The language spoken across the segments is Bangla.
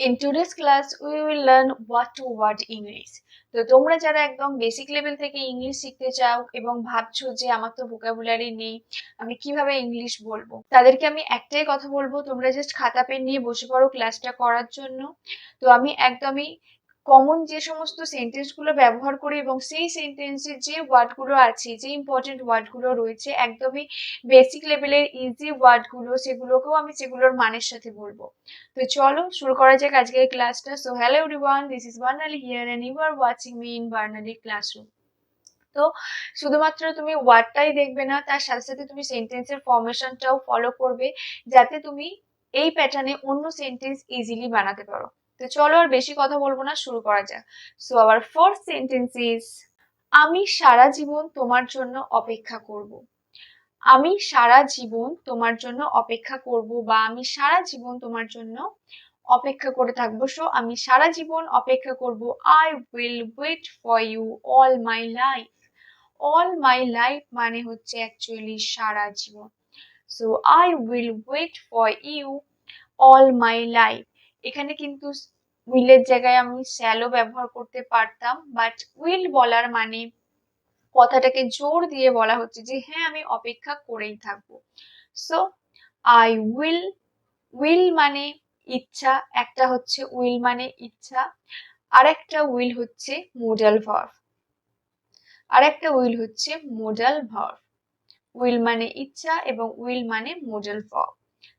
In today's class we will learn what to word English তো তোমরা যারা একদম বেসিক লেভেল থেকে ইংলিশ শিখতে চাও এবং ভাবছ যে আমার তো ভোকাবুলারি নেই, আমি কীভাবে ইংলিশ বলব? তাদেরকে আমি একটাই কথা বলব, তোমরা জাস্ট খাতা, পেন নিয়ে বসে পড়ো ক্লাসটা করার জন্য। তো আমি একদমই কমন যে সমস্ত সেন্টেন্সগুলো ব্যবহার করি এবং সেই সেন্টেন্সের যে ওয়ার্ডগুলো আছে, যে ইম্পর্টেন্ট ওয়ার্ডগুলো রয়েছে, একদমই বেসিক লেভেলের ইজি ওয়ার্ডগুলো সেগুলোকেও আমি সেগুলোর মানের সাথে বলব। তো চলো, শুরু করা যাক আজকের ক্লাসটা so hello everyone this is Barnali here and you are watching me in Barnali classroom তো শুধুমাত্র তুমি ওয়ার্ডটাই দেখবে না, তার সাথে সাথে তুমি সেন্টেন্সের ফর্মেশনটাও ফলো করবে, যাতে তুমি এই প্যাটার্নে অন্য সেন্টেন্স ইজিলি বানাতে পারো। তো চলো আর বেশি কথা বলব না, শুরু করা যাক। So our first sentence is আমি সারা জীবন তোমার জন্য অপেক্ষা করব। আমি সারা জীবন তোমার জন্য অপেক্ষা করব বা আমি সারা জীবন তোমার জন্য অপেক্ষা করে থাকব। সো আমি সারা জীবন অপেক্ষা করব। I will wait for you all my life all my life মানে হচ্ছে অ্যাকচুয়ালি সারা জীবন। So I will wait for you all my life এখানে কিন্তু উইলের জায়গায় আমি শ্যালো ব্যবহার করতে পারতাম বাট উইল বলার মানে কথাটাকে জোর দিয়ে বলা হচ্ছে যে হ্যাঁ আমি অপেক্ষা করেই থাকব। সো আই উইল উইল মানে ইচ্ছা, একটা হচ্ছে উইল মানে ইচ্ছা আর একটা উইল হচ্ছে মোডাল ভার্ভ আর একটা উইল হচ্ছে মোডাল ভার্ভ উইল মানে ইচ্ছা এবং উইল মানে modal verb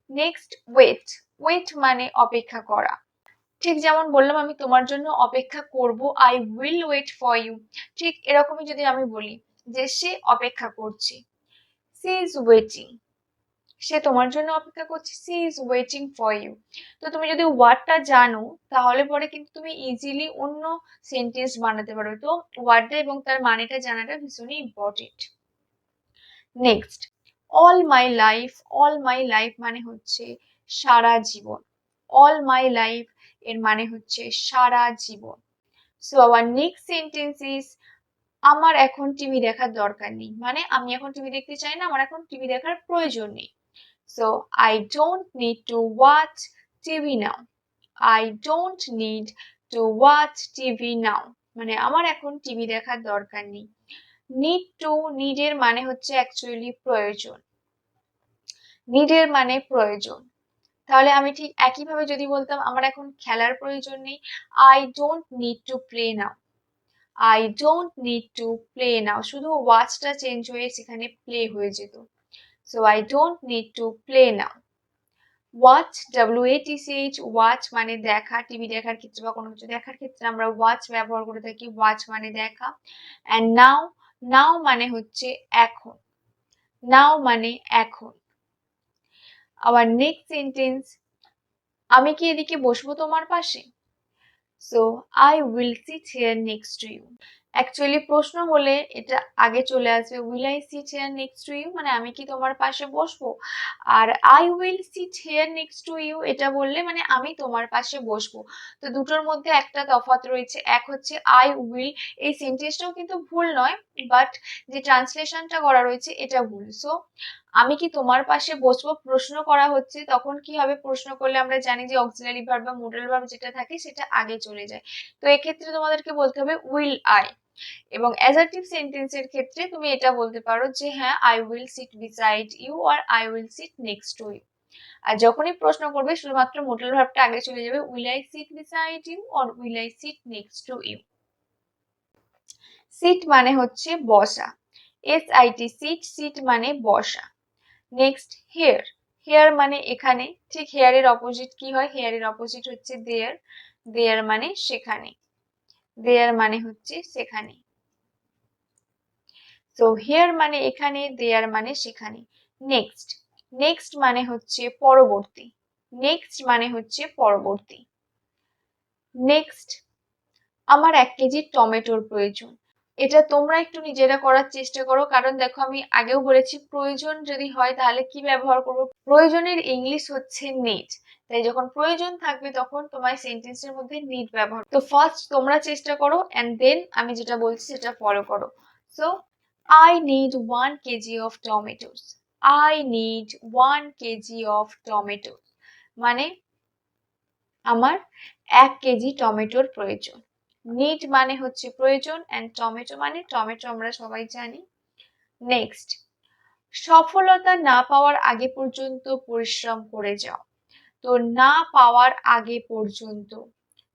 next wait wait মানে অপেক্ষা করা। ঠিক যেমন বললাম, আমি তোমার জন্য অপেক্ষা করব। I will wait for you ঠিক এরকমই যদি আমি বলি যে সে অপেক্ষা করছে। সি ইজ ওয়েটিং সে তোমার জন্য অপেক্ষা করছে। She is waiting for you তো তুমি যদি ওয়ার্ডটা জানো, তাহলে পরে কিন্তু তুমি ইজিলি অন্য সেন্টেন্স বানাতে পারো। তো ওয়ার্ডটা এবং তার মানেটা জানাটা ভীষণই important next all my life all my life মানে হচ্ছে সারা জীবন। অল মাই লাইফ এর মানে হচ্ছে সারা জীবন। So our next sentence is আমার এখন টিভি দেখার দরকার নেই। মানে আমি এখন টিভি দেখতে চাই না, আমার এখন টিভি দেখার প্রয়োজন নেই। So I don't need to watch TV now I don't need to watch TV now মানে আমার এখন টিভি দেখার দরকার নেই। নিড টু নিডের মানে হচ্ছে অ্যাকচুয়ালি প্রয়োজন। নিডের মানে প্রয়োজন। তাহলে আমি ঠিক একইভাবে যদি বলতাম, আমার এখন খেলার প্রয়োজন নেই। I don't need to play now I don't need to play now শুধু ওয়াচটা চেঞ্জ হয়ে সেখানে প্লে হয়ে যেত। So I don't need to play now watch W A T C H watch মানে দেখা টিভি দেখার ক্ষেত্রে বা কোনো কিছু দেখার ক্ষেত্রে আমরা ওয়াচ ব্যবহার করে থাকি। ওয়াচ মানে দেখা। অ্যান্ড নাও নাও মানে হচ্ছে এখন। নাও মানে এখন। আবার নেক্সট সেন্টেন্স আমি কি এদিকে বসবো তোমার পাশে? So I will sit here next to you actually প্রশ্ন হলে এটা আগে চলে আসবে। Will I sit here next to you মানে আমি কি তোমার পাশে বসবো? আর I will sit here next to you এটা বললে মানে আমি তোমার পাশে বসবো। তো দুটোর মধ্যে একটা তফাৎ রয়েছে। এক হচ্ছে আই উইল এই সেন্টেন্সটাও কিন্তু ভুল নয় বাট যে ট্রান্সলেশনটা করা রয়েছে এটা ভুল। সো আমি কি তোমার পাশে বসবো? প্রশ্ন করা হচ্ছে, তখন কি হবে? প্রশ্ন করলে আমরা জানি যে অক্সিলারি ভার্ব বা মোডাল ভার্ব যেটা থাকে সেটা আগে চলে যায়। তো এক্ষেত্রে তোমাদেরকে বলতে হবে উইল আই এবং অ্যাজার্টিভ সেন্টেন্সের ক্ষেত্রে তুমি এটা বলতে পারো যে হ্যাঁ I will sit beside you R I will sit next to you আর যখনই প্রশ্ন করবে, শুধুমাত্র মোডাল ভার্বটা আগে চলে যাবে will I sit beside you or will I sit next to you sit মানে হচ্ছে বসা। S I T sit sit মানে বসা। নেক্সট হেয়ার হেয়ার মানে এখানে। ঠিক হেয়ারের অপোজিট কি হয়? হেয়ারের অপোজিট হচ্ছে দেয়ার দেয়ার মানে সেখানে। দেয়ার মানে হচ্ছে সেখানে। তো হেয়ার মানে এখানে দেয়ার মানে সেখানে। নেক্সট নেক্সট মানে হচ্ছে পরবর্তী। নেক্সট মানে হচ্ছে পরবর্তী। নেক্সট আমার এক কেজি টমেটোর প্রয়োজন। এটা তোমরা একটু নিজেরা করার চেষ্টা করো, কারণ দেখো আমি আগেও বলেছি প্রয়োজন যদি হয় তাহলে কি ব্যবহার করব? প্রয়োজনের ইংলিশ হচ্ছে নিড তাই যখন প্রয়োজন থাকবে তখন তোমার সেন্টেন্সের মধ্যে নিড ব্যবহার তো ফার্স্ট তোমরা চেষ্টা করো অ্যান্ড দেন আমি যেটা বলছি সেটা ফলো করো। So I need one KG of tomatoes I need one KG of tomatoes মানে আমার এক কেজি টমেটোর প্রয়োজন। নিড মানে হচ্ছে প্রয়োজন অ্যান্ড টমেটো মানে টমেটো আমরা সবাই জানি। নেক্সট সফলতা না পাওয়ার আগে পর্যন্ত পরিশ্রম করে যাও। তো না পাওয়ার আগে পর্যন্ত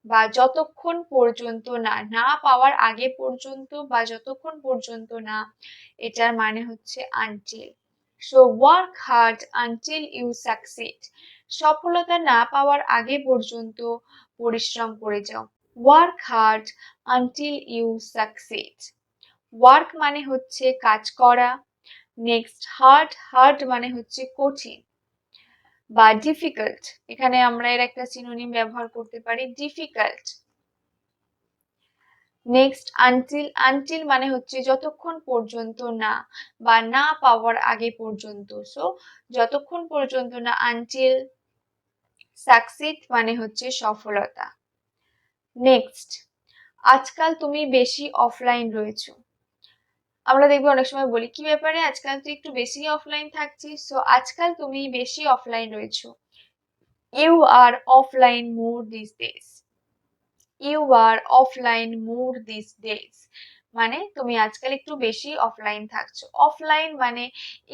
বা যতক্ষণ পর্যন্ত না না পাওয়ার আগে পর্যন্ত বা যতক্ষণ পর্যন্ত না, এটার মানে হচ্ছে until so work hard until you succeed সফলতা না পাওয়ার আগে পর্যন্ত পরিশ্রম করে যাও। Work hard until you succeed work মানে হচ্ছে কাজ করা। নেক্সট হার্ড হার্ড মানে হচ্ছে কঠিন। বা ডিফিকাল্ট এখানে আমরা এর একটা সিনোনিম ব্যবহার করতে পারি ডিফিকাল্ট নেক্সট আনটিল আনটিল মানে হচ্ছে যতক্ষণ পর্যন্ত না বা না পাওয়ার আগে পর্যন্ত। সো যতক্ষণ পর্যন্ত না আনটিল সাকসিড মানে হচ্ছে সফলতা। নেক্সট আজকাল তুমি বেশি অফলাইন রয়েছো। আমরা দেখবে অনেক সময় বলি, কি ব্যাপারে? আজকাল তুই একটু বেশি অফলাইন থাকছিস? সো আজকাল তুমি বেশি অফলাইন রয়েছো। You are offline more this days you are offline more this days মানে তুমি আজকাল একটু বেশি অফলাইন থাকছো। অফলাইন মানে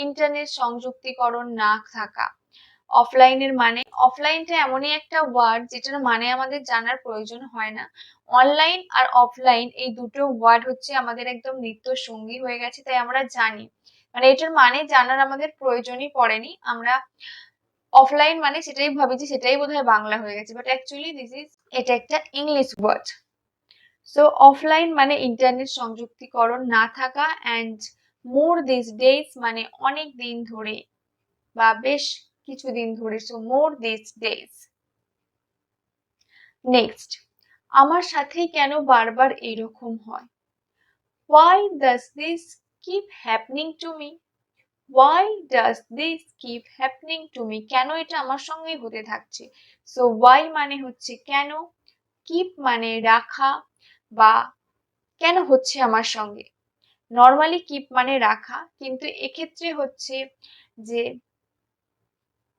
ইন্টারনেট সংযুক্তিকরণ না থাকা। অফলাইনের মানে। অফলাইনটা এমনই একটা ওয়ার্ড যেটার মানে আমাদের জানার প্রয়োজন হয় না। অনলাইন আর অফলাইন এই দুটো ওয়ার্ড হচ্ছে আমাদের একদম নিত্য সঙ্গী হয়ে গেছে, তাই আমরা জানি। মানে এটার মানে জানার আমাদের প্রয়োজনই পড়েনি। আমরা অফলাইন মানে সেটাই ভাবি যে সেটাই বোধহয় বাংলা হয়ে গেছে। বাট অ্যাকচুয়ালি দিস ইজ এটা একটা ইংলিশ ওয়ার্ড সো অফলাইন মানে ইন্টারনেট সংযুক্তিকরণ না থাকা অ্যান্ড মোর দিস ডেজ মানে অনেক দিন ধরে বা বেশ কিছুদিন ধরে so more this days next আমার সাথেই কেন বারবার এরকম হয়? Why does this keep happening to me why does this keep happening to me কেন এটা আমার সঙ্গেই হতে থাকছে? সো ওয়াই মানে হচ্ছে কেন? কিপ মানে রাখা বা কেন হচ্ছে আমার সঙ্গে? নর্মালি কিপ মানে রাখা, কিন্তু এক্ষেত্রে হচ্ছে যে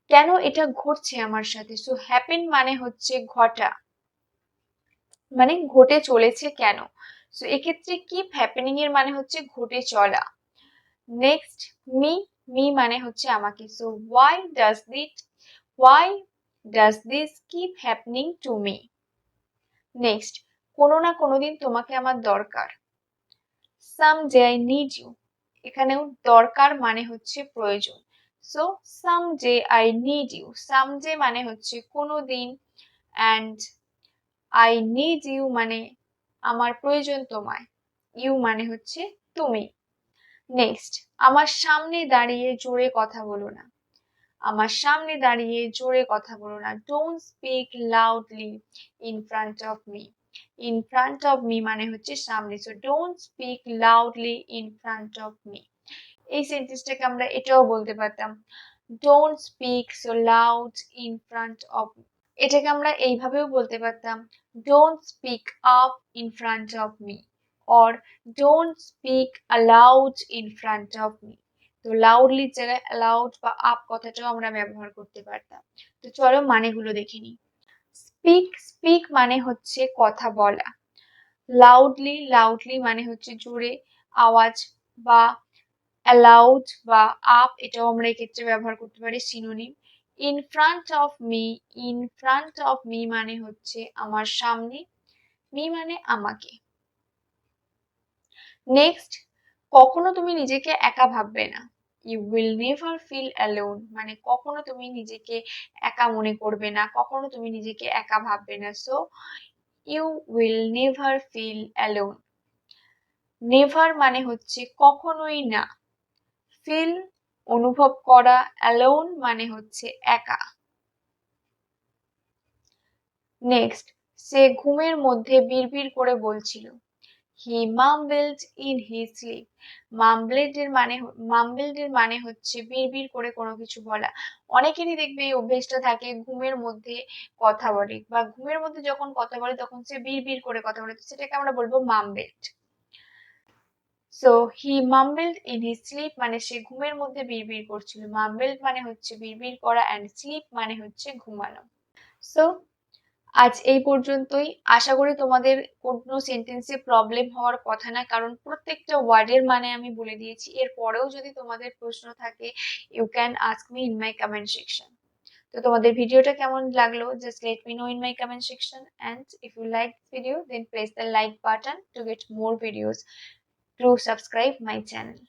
কেন এটা ঘটছে আমার সাথে? সো হ্যাপেন মানে হচ্ছে ঘটা। মানে ঘটে চলেছে কেন? সো এক্ষেত্রে কিপ হ্যাপেনিং এর মানে হচ্ছে ঘটে চলা? নেক্সট মি মি মানে হচ্ছে আমাকে। So why does this why does this keep happening to me next কোনো না কোনোদিন তোমাকে আমার দরকার। Some day I need you এখানেও দরকার মানে হচ্ছে প্রয়োজন। So some day I need you some day মানে হচ্ছে কোনো দিন অ্যান্ড আই নিড ইউ মানে আমার প্রয়োজন তোমায়। ইউ মানে হচ্ছে তুমি। নেক্সট আমার সামনে দাঁড়িয়ে জোরে কথা বলো না। আমার সামনে দাঁড়িয়ে জোরে কথা বলো না। Don't speak loudly in front of me in front of me মানে হচ্ছে সামনে। So don't speak loudly in front of me এই সেন্টেন্সটাকে আমরা এটাও বলতে পারতাম। Don't speak so loud in front of এটাকে আমরা এইভাবেও বলতে পারতাম। Don't speak up in front of me or don't speak aloud in front of me তো লাউডলির জায়গায় অ্যালাউড বা আপ কথাটাও আমরা ব্যবহার করতে পারতাম। তো চলো মানেগুলো দেখে নিই। স্পিক স্পিক মানে হচ্ছে কথা বলা। লাউডলি লাউডলি মানে হচ্ছে জোরে আওয়াজ বা অ্যালাউড বা আপ এটাও আমরা এক্ষেত্রে ব্যবহার করতে পারি synonym in front of me in front of me মানে হচ্ছে আমার সামনে মি মানে আমাকে। নেক্সট কখনো তুমি নিজেকে একা ভাববে না। You will never feel alone মানে কখনো তুমি নিজেকে একা মনে করবে না, কখনো তুমি নিজেকে একা ভাববে না। So you will never feel alone never মানে হচ্ছে কখনোই না। ফিল, অনুভব করা, অ্যালোন মানে হচ্ছে একা। নেক্সট, সে ঘুমের মধ্যে বিড়বিড় করে বলছিল হি মামবেলড ইন হি স্লিপ মামবেলড এর মানে মামবেলড এর মানে হচ্ছে বিড়বিড় করে কোনো কিছু বলা। অনেকেরই দেখবে এই অভ্যেসটা থাকে ঘুমের মধ্যে কথা বলে, বা ঘুমের মধ্যে যখন কথা বলে তখন সে বিড়বিড় করে কথা বলে। সেটাকে আমরা বলব mumbled so he mumbled in he sleep মানে সে ঘুমের মধ্যে বিড়বিড় করছিল। মাম্বেলড মানে হচ্ছে বিড়বিড় করা অ্যান্ড স্লিপ মানে হচ্ছে ঘুমানো। সো আজ এই পর্যন্তই। আশা করি তোমাদের কোনো সেন্টেন্সে প্রবলেম হওয়ার কথা না, কারণ প্রত্যেকটা ওয়ার্ডের মানে আমি বলে দিয়েছি। এর পরেও যদি তোমাদের প্রশ্ন থাকে you can ask me in my comment section তো তোমাদের ভিডিওটা কেমন লাগল? Just let me know in my comment section and if you like video then press the like button to get more videos to subscribe my channel